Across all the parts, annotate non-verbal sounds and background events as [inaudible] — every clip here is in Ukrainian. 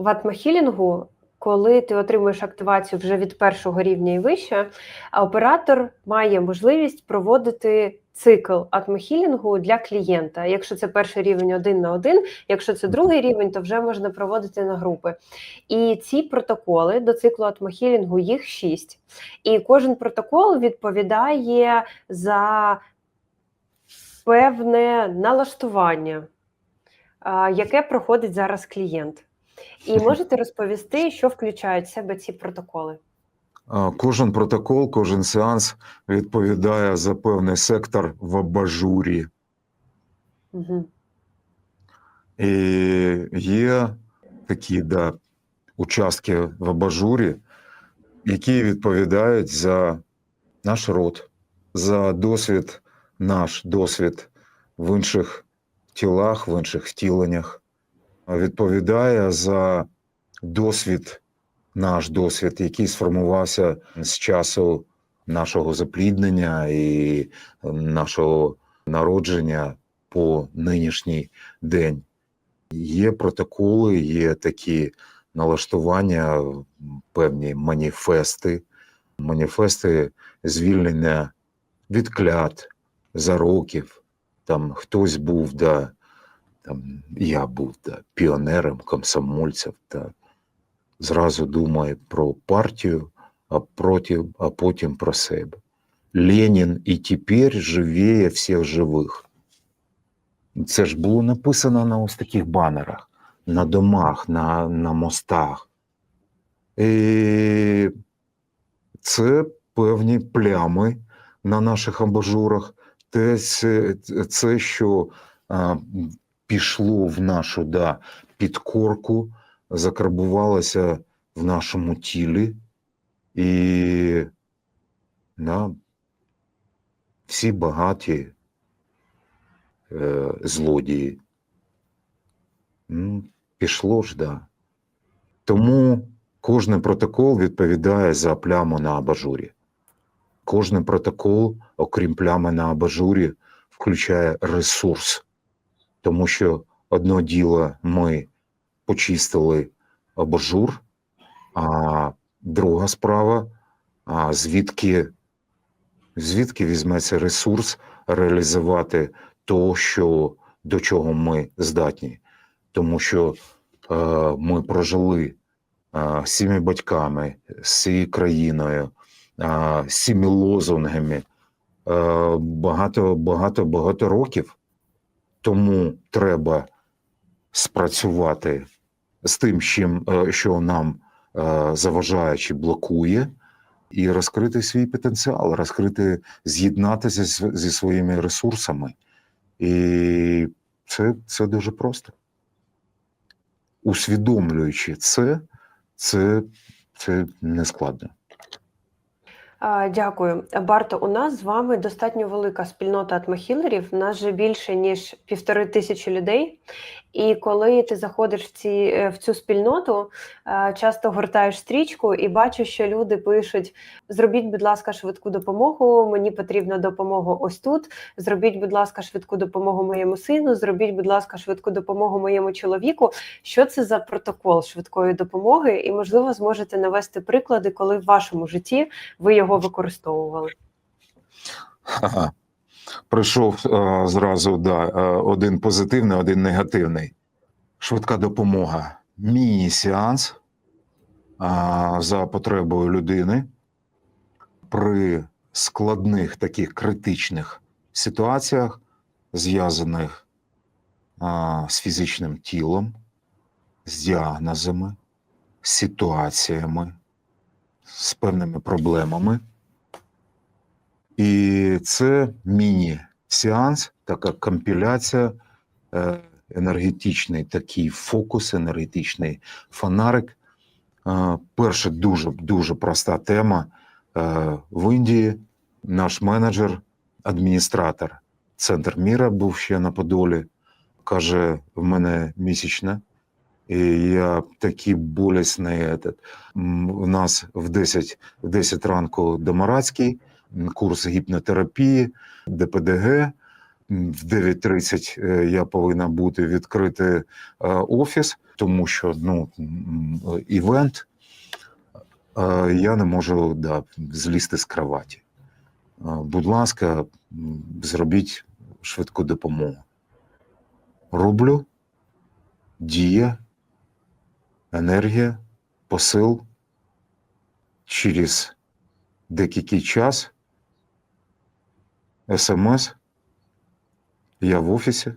В атмахілінгу, коли ти отримуєш активацію вже від першого рівня і вище, оператор має можливість проводити цикл атмахілінгу для клієнта. Якщо це перший рівень один на один, якщо це другий рівень, то вже можна проводити на групи. І ці протоколи до циклу атмахілінгу їх шість. І кожен протокол відповідає за певне налаштування, яке проходить зараз клієнт. І можете розповісти, що включають в себе ці протоколи? Кожен протокол, кожен сеанс відповідає за певний сектор в абажурі. Угу. І є такі да, участки в абажурі, які відповідають за наш род, за досвід, наш досвід в інших тілах, в інших втіленнях, відповідає за досвід, наш досвід, який сформувався з часу нашого запліднення і нашого народження по нинішній день. Є протоколи, є такі налаштування, певні маніфести, маніфести звільнення від клят, зароків. Там хтось був, да, там, я був да, піонером, комсомольцем, та зразу думає про партію, а, проти, а потім про себе. Ленін і тепер живіє всіх живих. Це ж було написано на ось таких банерах, на домах, на, на мостах. І це певні плями на наших абажурах. Те, це, що пішло в нашу да, підкорку, закарбувалося в нашому тілі. І да, всі багаті е, злодії. Пішло ж, да. Тому кожен протокол відповідає за пляму на абажурі. Кожен протокол, окрім плями на абажурі, включає ресурс. Тому що одно діло ми почистили абажур, а друга справа, а звідки, звідки візьметься ресурс реалізувати то, що, до чого ми здатні. Тому що е, ми прожили е, з батьками, з цією країною, е, з лозунгами е, багато, багато, багато років. Тому треба спрацювати з тим, чим, е, що нам е, заважає чи блокує, і розкрити свій потенціал, розкрити, з'єднатися зі своїми ресурсами. І це, це дуже просто. Усвідомлюючи це, це, це не. Дякую, Барто. У нас з вами достатньо велика спільнота атмахілерів. У нас же більше ніж півтори тисячі людей. І коли ти заходиш в ці е, в цю спільноту, е, часто гортаєш стрічку і бачиш, що люди пишуть: зробіть, будь ласка, швидку допомогу. Мені потрібна допомога ось тут. Зробіть, будь ласка, швидку допомогу моєму сину. Зробіть, будь ласка, швидку допомогу моєму чоловіку. Що це за протокол швидкої допомоги? І можливо зможете навести приклади, коли в вашому житті ви його використовували. Ага. Прийшов е, зразу да, е, один позитивний, один негативний. Швидка допомога. Міні-сеанс за потребою людини при складних таких критичних ситуаціях, зв'язаних з фізичним тілом, з діагнозами, з ситуаціями, з певними проблемами. І це міні-сеанс, така компіляція, е, енергетичний такий фокус, енергетичний фонарик. Е, Перша дуже дуже проста тема. Е, В Індії наш менеджер, адміністратор Центр Міра був ще на Подолі. Каже: в мене місячне, і я такий болісний. У нас в 10, в 10 ранку до Марадський, курс гіпнотерапії, ДПДГ. в 9.30 е, я повинна бути відкрити е, офіс, тому що ну, івент, е, я не можу да, злізти з кроваті. Будь ласка, зробіть швидку допомогу. Роблю, дія, енергія, посил через деякий час. СМС. Я в офісі,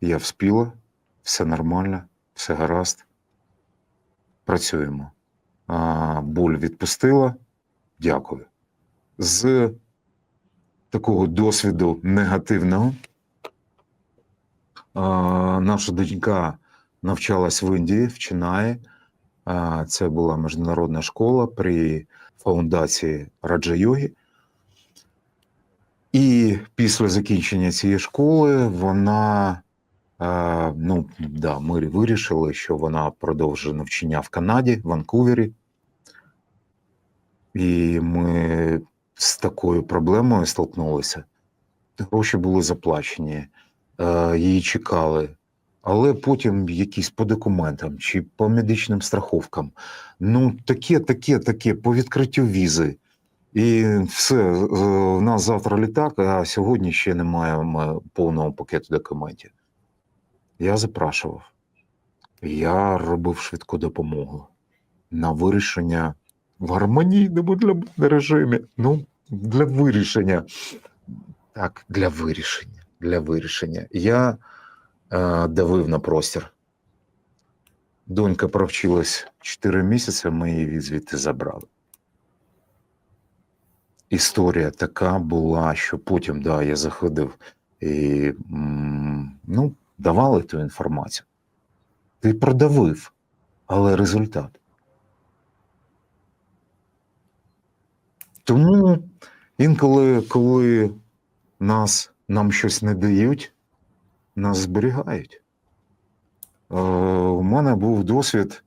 я вспіла, все нормально, все гаразд. Працюємо. А, боль відпустила. Дякую. З такого досвіду негативного. А, наша донька навчалась в Індії, в Чинаї. Це була міжнародна школа при фаундації Раджа Йогі. І після закінчення цієї школи вона, е, ну да, ми вирішили, що вона продовжує навчання в Канаді, Ванкувері. І ми з такою проблемою столкнулися. Гроші були заплачені, е, її чекали. Але потім якісь по документам чи по медичним страховкам. Ну, таке, таке, таке, по відкриттю візи. І все, в нас завтра літак, а сьогодні ще немає м, повного пакету документів. Я запрашував. Я робив швидку допомогу на вирішення в гармонійному для режимі. Ну, для вирішення. Так, для вирішення. Для вирішення. Я е, давив на простір. Донька провчилась 4 місяці, ми її звідти забрали історія така була, що потім да, я заходив і ну, давали ту інформацію. Ти продавив, але результат. Тому інколи, коли нас, нам щось не дають, нас зберігають. Е, у мене був досвід,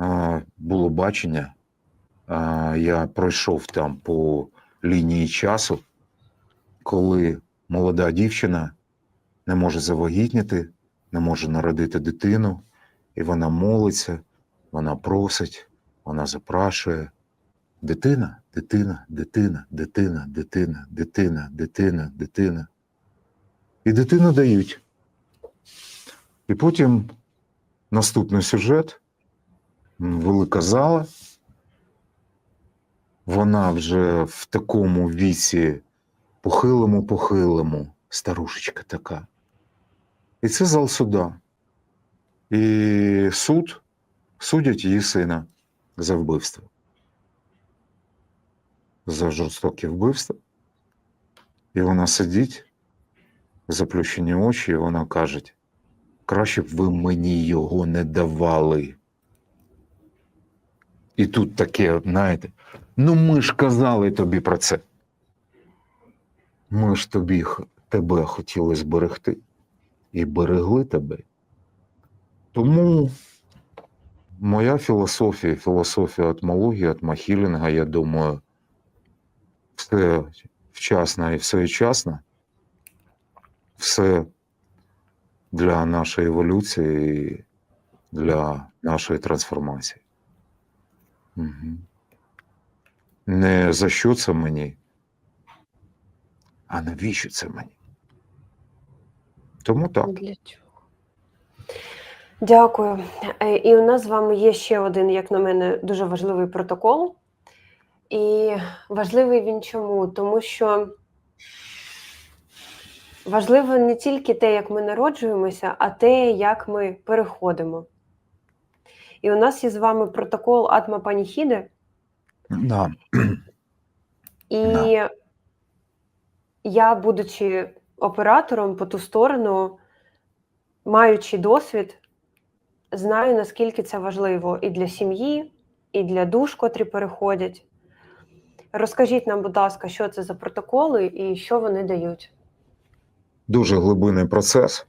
е, було бачення. Я пройшов там по лінії часу, коли молода дівчина не може завагітніти, не може народити дитину, і вона молиться, вона просить, вона запрашує. Дитина, дитина, дитина, дитина, дитина, дитина, дитина, дитина. І дитину дають. І потім наступний сюжет, велика зала. Вона вже в такому віці, похилому, похилому, старушечка така. І це зал суда. І суд судять її сина за вбивство. За жорстоке вбивство. І вона сидить, заплющені очі, і вона каже: краще б ви мені його не давали. І тут таке, знаєте, ну ми ж казали тобі про це. Ми ж тобі тебе хотіли зберегти і берегли тебе. Тому моя філософія, філософія атмології, атмахілінга, я думаю, все вчасно і своєчасно, все для нашої еволюції, і для нашої трансформації. Угу. Не за що це мені, а навіщо це мені? Тому так. Для чого? Дякую. Е, І у нас з вами є ще один, як на мене, дуже важливий протокол. І важливий він чому? Тому що важливо не тільки те, як ми народжуємося, а те, як ми переходимо. І у нас є з вами протокол Атма Паніхіди, Да. і Да. я, будучи оператором по ту сторону, маючи досвід, знаю, наскільки це важливо і для сім'ї, і для душ, котрі переходять. Розкажіть нам, будь ласка, що це за протоколи і що вони дають. Дуже глибинний процес,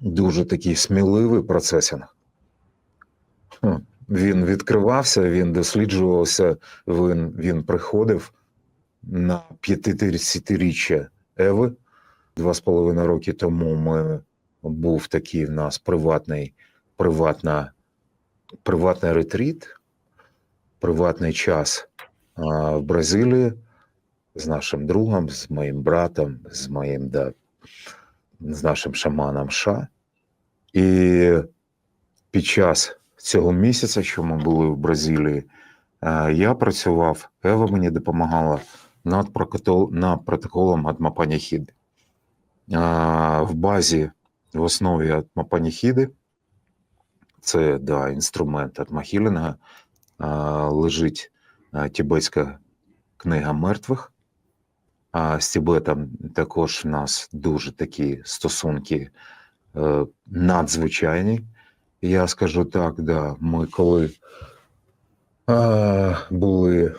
дуже такий сміливий процесінг. Хм. Він відкривався, він досліджувався, він, він приходив на 50-річчя Еви Два з половиною роки тому ми був такий в нас приватний, приватна, приватний ретріт, приватний час а, в Бразилії з нашим другом, з моїм братом, з моїм да, з нашим шаманом Ша. І під час цього місяця, що ми були в Бразилії, е, я працював, Ева мені допомагала над протокол, над протоколом Атмапаніхіди. В базі в основі Атмапаніхіди, це да, інструмент Атмахілінга, е, лежить е, тібетська книга мертвих. А з Тібетом також в нас дуже такі стосунки е, надзвичайні. Я скажу так, да, ми коли е, були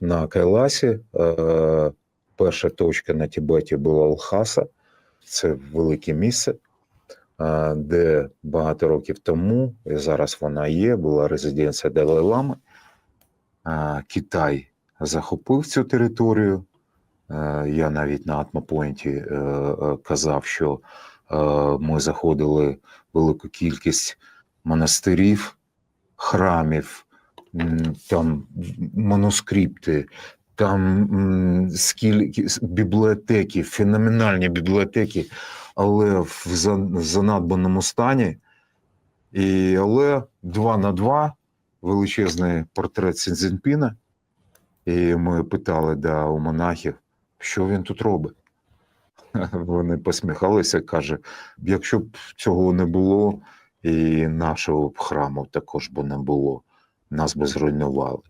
на Кайласі, е, перша точка на Тібеті була Лхаса, це велике місце, е, де багато років тому, і зараз вона є, була резиденція Далай-Лами. Китай захопив цю територію. Е, Я навіть на Атмопойнті е, е, казав, що е, ми заходили велику кількість монастирів, храмів, там манускрипти, там скільки бібліотеки, феноменальні бібліотеки, але в занадбаному стані. І, але два на два величезний портрет Сінзінпіна. І ми питали да, у монахів, що він тут робить. [laughs] Вони посміхалися, каже: якщо б цього не було, і нашого храму також би не було, нас би зруйнували.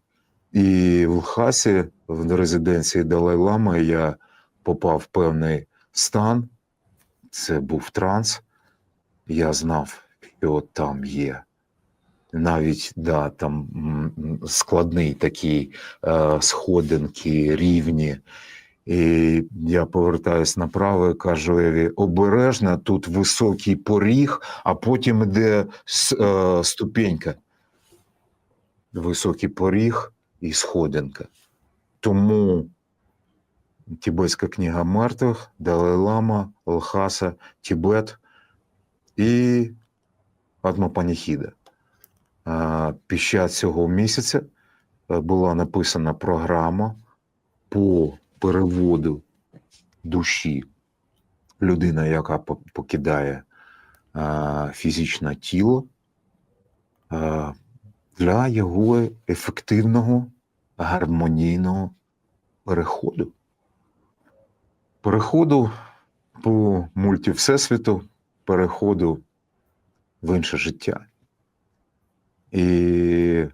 І в Лхасі, в резиденції Далай-Лами, я попав в певний стан. Це був транс. Я знав, що там є. Навіть да, там складний такий е, сходинки, рівні. І я повертаюсь направо і кажу Еві, обережно, тут високий поріг, а потім йде е, ступенька. Високий поріг і сходинка. Тому Тібетська книга мертвих, Далай-Лама, Лхаса, Тібет і Атмапаніхіда. Е, Під час цього місяця е, була написана програма по переводу душі людина, яка покидає е, фізичне тіло, е, для його ефективного гармонійного переходу. Переходу по мультивсесвіту, переходу в інше життя. І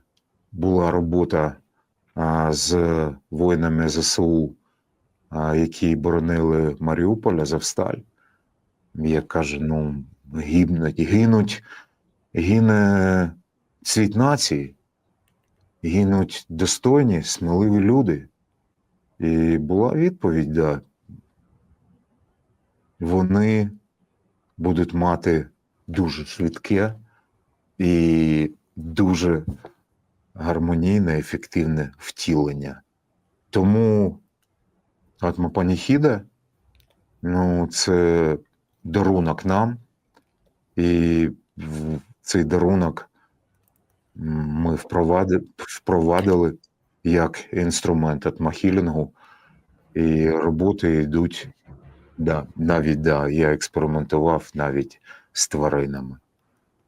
була робота а, з воїнами ЗСУ, а, які боронили Маріуполь, Азовсталь. Я кажу: ну, гибнуть, гинуть, гине цвіт нації, гинуть достойні, сміливі люди. І була відповідь, да. Вони будуть мати дуже швидке і дуже гармонійне, ефективне втілення. Тому Атмапаніхіда ну, це дарунок нам, і цей дарунок ми впровади- впровадили як інструмент атмахілінгу, і роботи йдуть. Да, навіть да, я експериментував навіть з тваринами.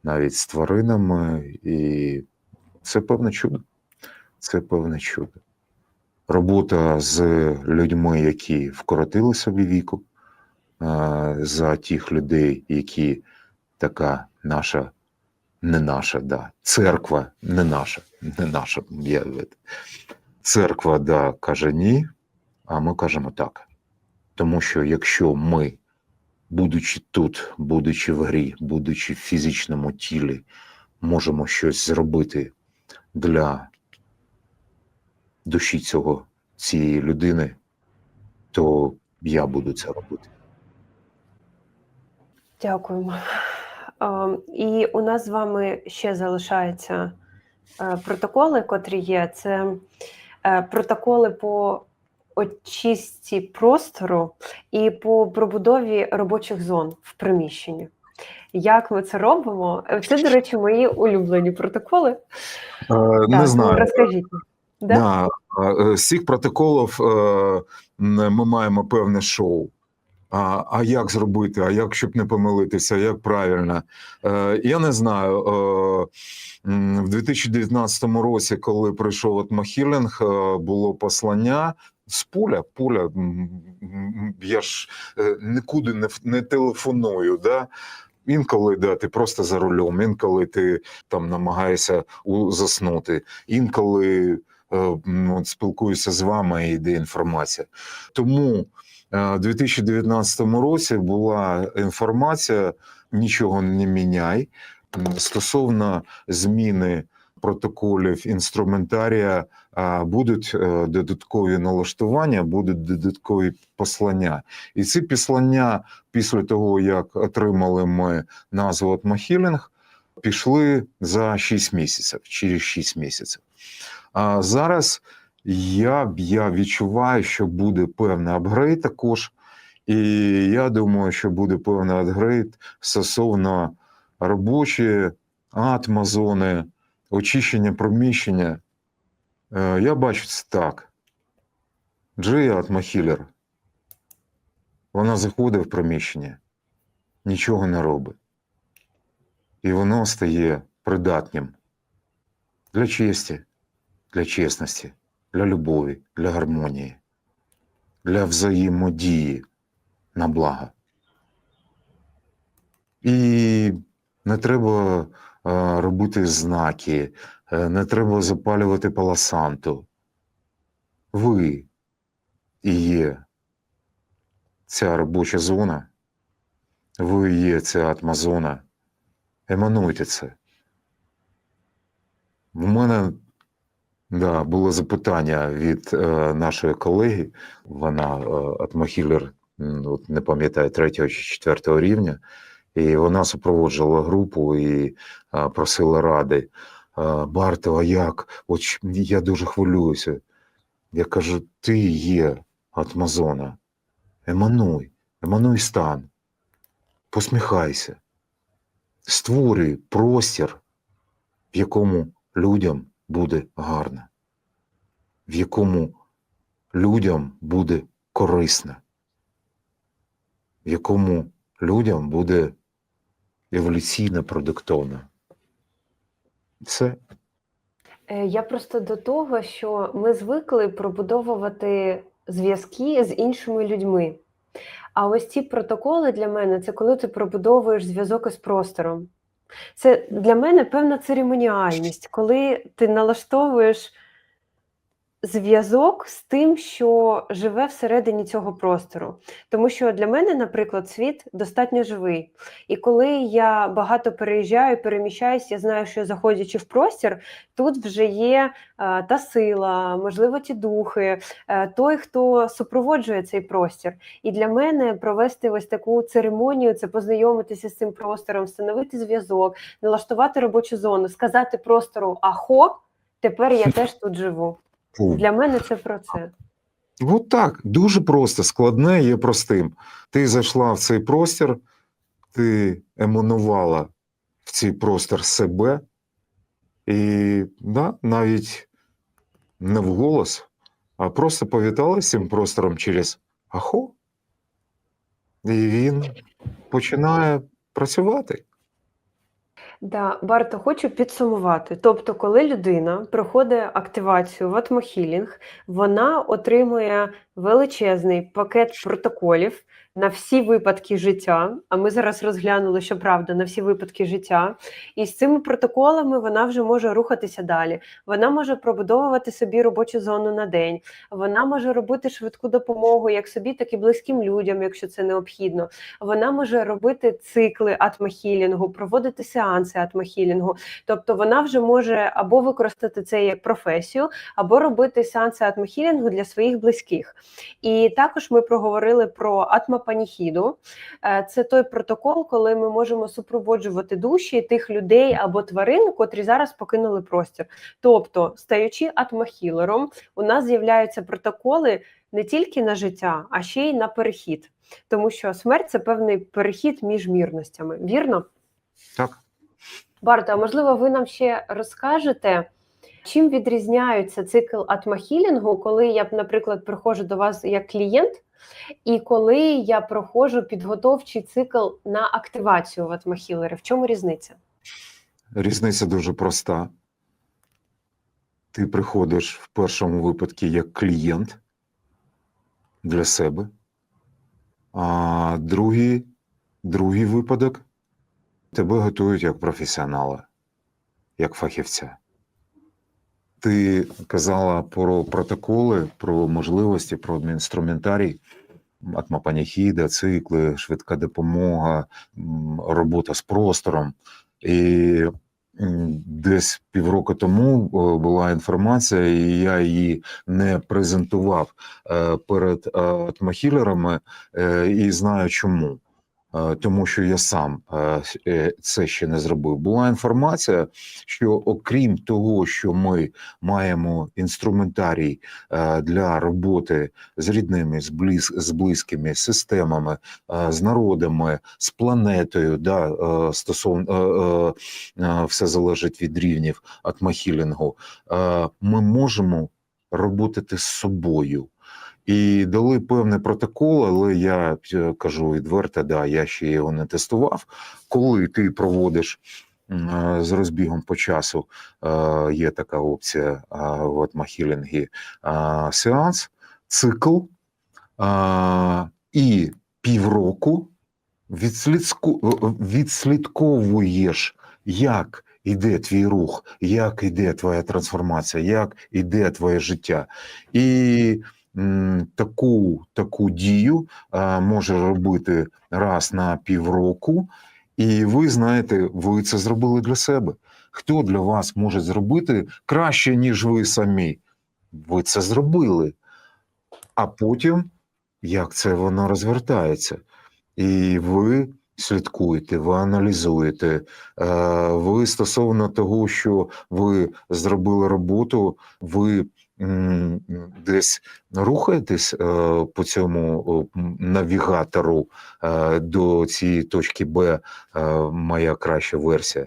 Навіть з тваринами, і це певне чудо. Це певне чудо. Робота з людьми, які вкоротили собі віку, е, за тих людей, які така наша, не наша, да, церква не наша, не наша. Я, церква да, каже ні, а ми кажемо так. Тому що якщо ми, будучи тут, будучи в грі, будучи в фізичному тілі, можемо щось зробити для душі цього, цієї людини, то я буду це робити. Дякуємо. І у нас з вами ще залишаються е, протоколи, котрі є. Це е, протоколи по очистці простору і по пробудові робочих зон в приміщенні. Як ми це робимо? Це, до речі, мої улюблені протоколи. Е, Так, не знаю. Розкажіть. Да? Да, з цих протоколів е, ми маємо певне шоу. А, а як зробити? А як щоб не помилитися? Як правильно? Е, я не знаю. Е, в 2019 році, коли прийшов от Махілінг, було послання з пуля. Пуля, я ж нікуди не, не телефоную. Да? Інколи да, ти просто за рулем, інколи ти там намагаєшся заснути, інколи от спілкуюся з вами і йде інформація. Тому е, у 2019 році була інформація: нічого не міняй стосовно зміни протоколів інструментарія. Будуть е, додаткові налаштування, будуть додаткові послання. І ці послання, після того як отримали ми назву «Атмохілінг», пішли за 6 місяців, через 6 місяців. А зараз я, я відчуваю, що буде певний апгрейд також. І я думаю, що буде певний апгрейд стосовно робочої атмозони, очищення приміщення. Е, Я бачу це так. Джия Атмахілер. Вона заходить в приміщення, нічого не робить. І воно стає придатним для честі, для чесності, для любові, для гармонії, для взаємодії на благо. І не треба е, робити знаки, е, не треба запалювати паласанту. Ви і є ця робоча зона, ви і є ця атмозона. Емануйте це. У мене да, було запитання від е, нашої колеги. Вона е, атмохілер, от не пам'ятаю, третього чи четвертого рівня, і вона супроводжувала групу і е, просила ради. Е, Барто, а як? От я дуже хвилююся. Я кажу: ти є атмозона. Емануй, емануй стан, посміхайся, створюй простір, в якому людям буде гарно, в якому людям буде корисно, в якому людям буде еволюційно продуктовно. Все. Е, Я просто до того, що ми звикли пробудовувати зв'язки з іншими людьми. А ось ці протоколи для мене це коли ти пробудовуєш зв'язок із простором. Це для мене певна церемоніальність, коли ти налаштовуєш зв'язок з тим, що живе всередині цього простору. Тому що для мене, наприклад, світ достатньо живий. І коли я багато переїжджаю, переміщаюсь, я знаю, що заходячи в простір, тут вже є е, та сила, можливо, ті духи, е, той, хто супроводжує цей простір. І для мене провести ось таку церемонію це познайомитися з цим простором, встановити зв'язок, налаштувати робочу зону, сказати простору ахо, тепер я [laughs] теж тут живу. Фу. Для мене це про це. От так, дуже просто, складне є простим. Ти зайшла в цей простір, ти еманувала в цей простір себе, і да, навіть не вголос, а просто повіталася з цим простором через ахо, і він починає працювати. Да, Барто, хочу підсумувати. Тобто, коли людина проходить активацію в атмохілінг, вона отримує величезний пакет протоколів на всі випадки життя. А ми зараз розглянули, що правда, на всі випадки життя. І з цими протоколами вона вже може рухатися далі. Вона може пробудовувати собі робочу зону на день. Вона може робити швидку допомогу як собі, так і близьким людям, якщо це необхідно. Вона може робити цикли атмохілінгу, проводити сеанси атмохілінгу. Тобто вона вже може або використати це як професію, або робити сеанси атмохілінгу для своїх близьких. І також ми проговорили про атмопаніхіду. Е, Це той протокол, коли ми можемо супроводжувати душі тих людей або тварин, котрі зараз покинули простір. Тобто, стаючи атмохілером, у нас з'являються протоколи не тільки на життя, а ще й на перехід. Тому що смерть це певний перехід між мірностями. Вірно? Так. Барта, а можливо, ви нам ще розкажете, чим відрізняється цикл атмахілінгу, коли я, наприклад, приходжу до вас як клієнт, і коли я проходжу підготовчий цикл на активацію в атмахілери? В чому різниця? Різниця дуже проста. Ти приходиш в першому випадку як клієнт для себе, а другий, другий випадок тебе готують як професіонала, як фахівця. Ти казала про протоколи, про можливості, про інструментарій, атмопаніхіда, цикли, швидка допомога, робота з простором. І десь півроку тому була інформація, і я її не презентував е, перед е, атмахілерами, е, і знаю чому. Е, Тому що я сам е, е, це ще не зробив. Була інформація, що окрім того, що ми маємо інструментарій для роботи з рідними, з, близ, з близькими системами, з народами, з планетою, да, стосовно все залежить від рівнів атмахілінгу, ми можемо роботи з собою. І дали певний протокол, але я е, кажу відверто, да, я ще його не тестував. Коли ти проводиш е, з розбігом по часу, е, є така опція в атмахілінгі е, сеанс, цикл, і півроку відслідковуєш, як іде твій рух, як іде твоя трансформація, як іде твоє життя. І таку, таку дію а, може робити раз на півроку, і ви знаєте, ви це зробили для себе. Хто для вас може зробити краще, ніж ви самі? Ви це зробили. А потім, як це воно розвертається? І ви слідкуєте, ви аналізуєте. е, Ви стосовно того, що ви зробили роботу, ви десь рухаєтесь е, по цьому навігатору е, до цієї точки Б, е, моя краща версія.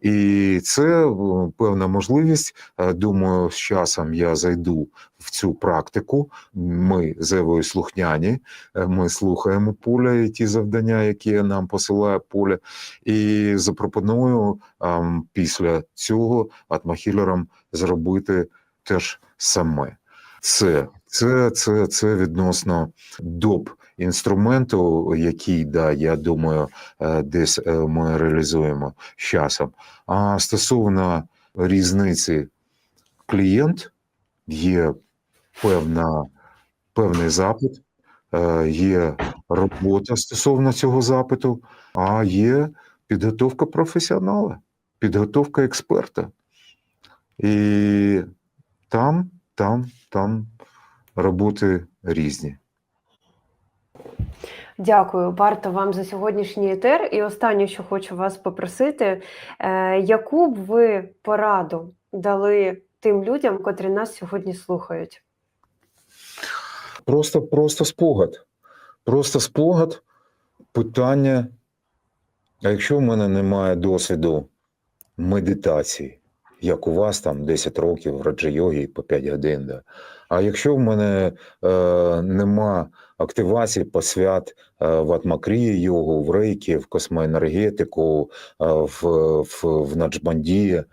І це певна можливість. Думаю, з часом я зайду в цю практику. Ми з Евою слухняні, ми слухаємо поля і ті завдання, які нам посилає поле, і запропоную після цього атмахілерам зробити теж саме. Це, це, це, це відносно доп інструменту, який, да, я думаю, е, десь е, ми реалізуємо з часом. А стосовно різниці клієнт, є певна, певний запит, е, є робота стосовно цього запиту, а є підготовка професіонала, підготовка експерта. І там, там, там роботи різні. Дякую, Барто, вам за сьогоднішній етер. І останнє, що хочу вас попросити, е, яку б ви пораду дали тим людям, котрі нас сьогодні слухають? Просто, просто спогад. Просто спогад, питання. А якщо в мене немає досвіду медитації, як у вас там 10 років в раджа-йогі по 5 годин, да. а якщо в мене е, нема активації посвят е, в атмакрії йогу, в рейкі, в космоенергетику, е, в, в, в наджбандії,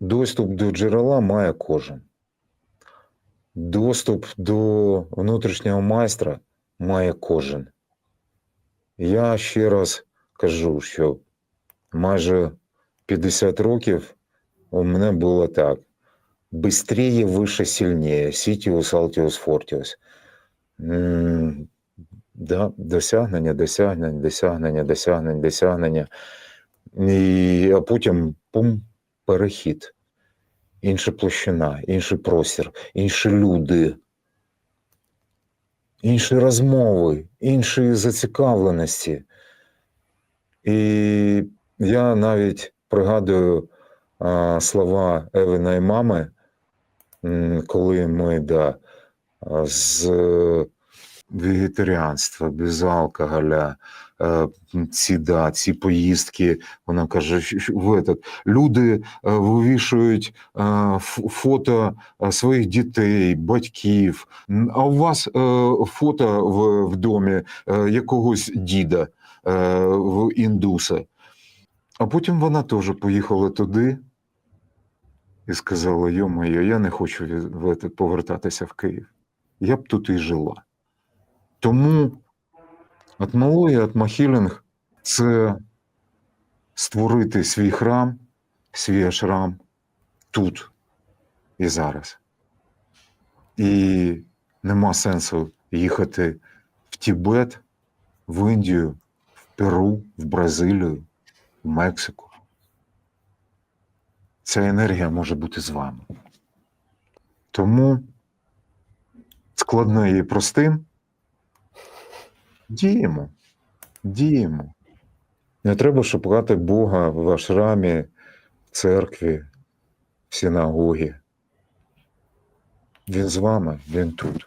доступ до джерела має кожен. Доступ до внутрішнього майстра має кожен. Я ще раз кажу, що майже 50 років у мене було так: бистріє, вище, сильніє, Сітіус, Алтіус, Фортіус. Да, досягнення, досягнення, досягнення, досягнення, досягнення. І, а потім пум, перехід. Інша площина, інший простір, інші люди, інші розмови, інші зацікавленості. І я навіть пригадую а, слова Евина і мами, коли ми да, е, з вегетаріанства, без алкоголя, е, ці, да, ці поїздки, вона каже, в этот, люди е, вивішують е, фото е, своїх дітей, батьків, а у вас е, фото в, в домі е, якогось діда, е, в індуса. А потім вона теж поїхала туди і сказала: йо-моє, я не хочу повертатися в Київ. Я б тут і жила. Тому атмологія, атмахілінг це створити свій храм, свій ашрам тут і зараз. І нема сенсу їхати в Тібет, в Індію, в Перу, в Бразилію, в Мексику. Ця енергія може бути з вами. Тому складно і простим. Діємо, діємо. Не треба шукати Бога в ашрамі, церкві, синагогі. Він з вами, він тут.